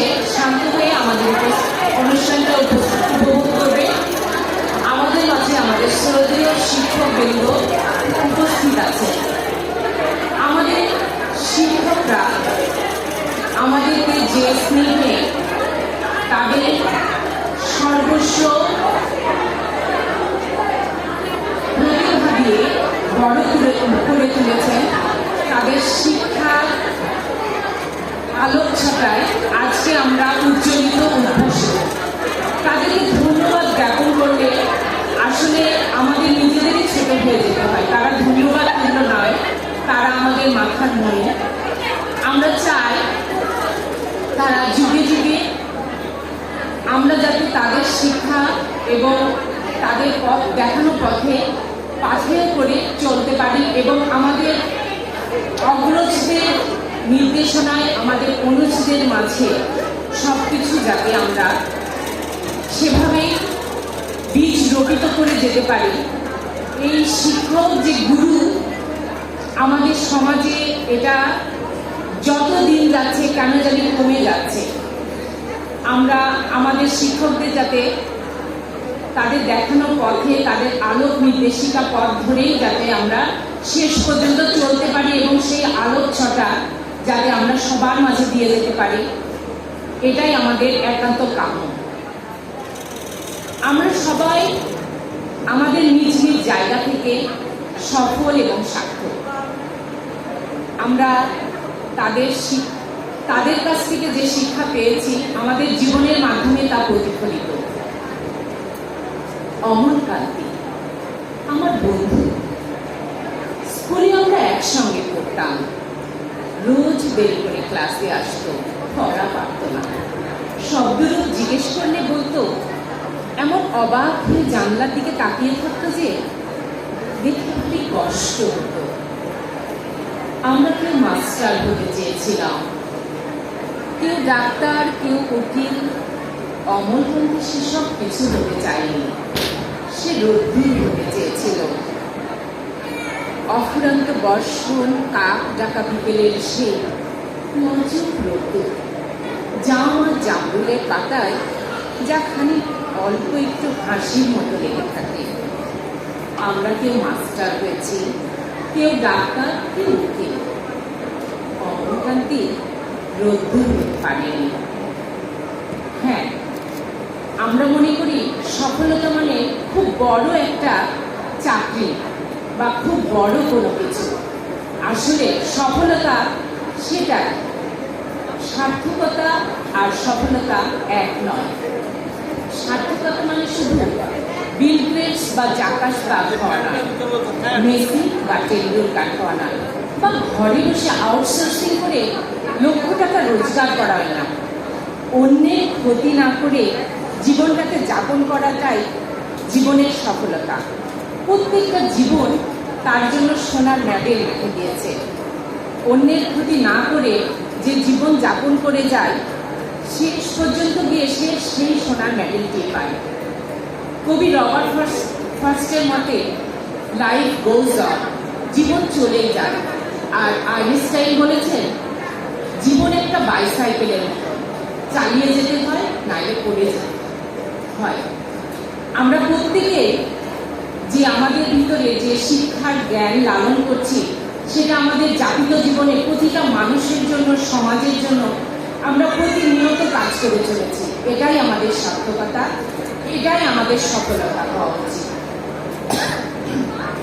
উপস- অনুষ্ঠানটা উপস- উপভোগ করবে। আমাদের মাঝে আমাদের শ্রদ্ধেয় শিক্ষকবৃন্দ উপস্থিত আছে আমাদের শিক্ষকরা, আমাদেরকে যে স্নেহে তাদের সর্বস্ব প্রতিভা দিয়ে বড় করে তুলেছেন, তাদের শিক্ষা আলোকছটায় আজকে আমরা উজ্জ্বলিত উদ্ভাসিত তাদেরকে ধন্যবাদ জ্ঞাপন করলে আসলে আমাদের নিজেদেরই ছোট হয়ে যেতে হয়। তারা ধন্যবাদ পূর্ণ নয়, তারা আমাদের মাথার মনে আমরা চাই তারা যুগে যুগে আমরা যাতে তাদের শিক্ষা এবং তাদের পথ দেখানো পথে পাথেয় করে চলতে পারি এবং আমাদের অগ্রজদের নির্দেশনায় আমাদের অনুজদের মাঝে সব কিছু যাতে আমরা সেভাবে বীজ রোপিত করে যেতে পারি, এই শিক্ষক যে গুরু, আমাদের সমাজে এটা যত দিন যাচ্ছে কেন জানি কমে যাচ্ছে। আমরা আমাদের শিক্ষকদের যাতে তাদের দেখানো পথে, তাদের আলোক নির্দেশিকা পথ ধরেই যাতে আমরা শেষ পর্যন্ত চলতে পারি এবং সেই আলোক ছটা যাতে আমরা সবার মাঝে দিয়ে যেতে পারি, এটাই আমাদের একান্ত কাম্য। আমরা সবাই আমাদের নিজ নিজ জায়গা থেকে সফল এবং সার্থক। আমরা তাদের তাদের কাছ থেকে যে শিক্ষা পেয়েছি, আমাদের জীবনের মাধ্যমে তা প্রতিফলিত। অমর কান্তি আমার বন্ধু, স্কুলে আমরা একসঙ্গে পড়তাম। দেরি করে ক্লাসে আসতো। পড়া পারত না। শব্দরূপ জিজ্ঞেস করলে বলতো, এমন অবাক হয়ে জানলার দিকে তাকিয়ে থাকতো যে দেখে খুবই কষ্ট হতো। আমরা কেউ মাস্টার হতে চেয়েছিলাম। কেউ ডাক্তার, কেউ উকিল অমরবন্ধু সেসব কিছু হতে চায়নি। সে রোদ্দুর হতে চেয়েছিল। অফুরন্ত বর্ষণ, কাক ডাকা বিকেলের সে নজর রোদ্দুর আর জামরুলের পাতায় যা খানিক অল্প একটু হাসির মতো লেগে থাকে। আমরা কেউ মাস্টার হয়েছি, কেউ ডাক্তার, কেউ উকিল। অমরকান্তি রোদ্দুর পারেনি হ্যাঁ আমরা মনে করি সফলতা মানে খুব বড় একটা চাকরি বা খুব বড় কোনো কিছু। আসলে সফলতা সেটাই। সার্থকতা আর সফলতা এক নয়। সার্থকতা মানে শুধু বিল গেটস বা জাকাস বা হওয়া নয় মেসি বা টেন্ডুলকার হওয়া নয় বা ঘরে বসে আউটসোর্সিং করে লক্ষ টাকা রোজগার করা না। অন্যের ক্ষতি না করে জীবনটাকে যাপন করাটাই জীবনের সফলতা। প্রত্যেকটা জীবন তার জন্য সোনার মেডেল রেখে দিয়েছে। অন্যের ক্ষতি না করে যে জীবন যাপন করে যায় শেষ পর্যন্ত গিয়ে সে সেই সোনার মেডেলটি পায়। কবি রবার্ট ফার্স্ট ফার্স্টের মতে লাইফ গোজ অন জীবন চলেই যায়। আর আইনস্টাইন বলেছেন, জীবন একটা বাইসাইকেলের মতো, চালিয়ে যেতে হয়, নাইলে পড়ে যেতে হয়। আমরা প্রত্যেকে যে আমাদের ভিতরে যে শিক্ষার জ্ঞান লালন করছি সেটা আমাদের জাতীয় জীবনে প্রতিটা মানুষের জন্য, সমাজের জন্য আমরা প্রতিনিয়ত কাজ করে চলেছি। এটাই আমাদের সার্থকতা, এটাই আমাদের সফলতা হওয়া উচিত।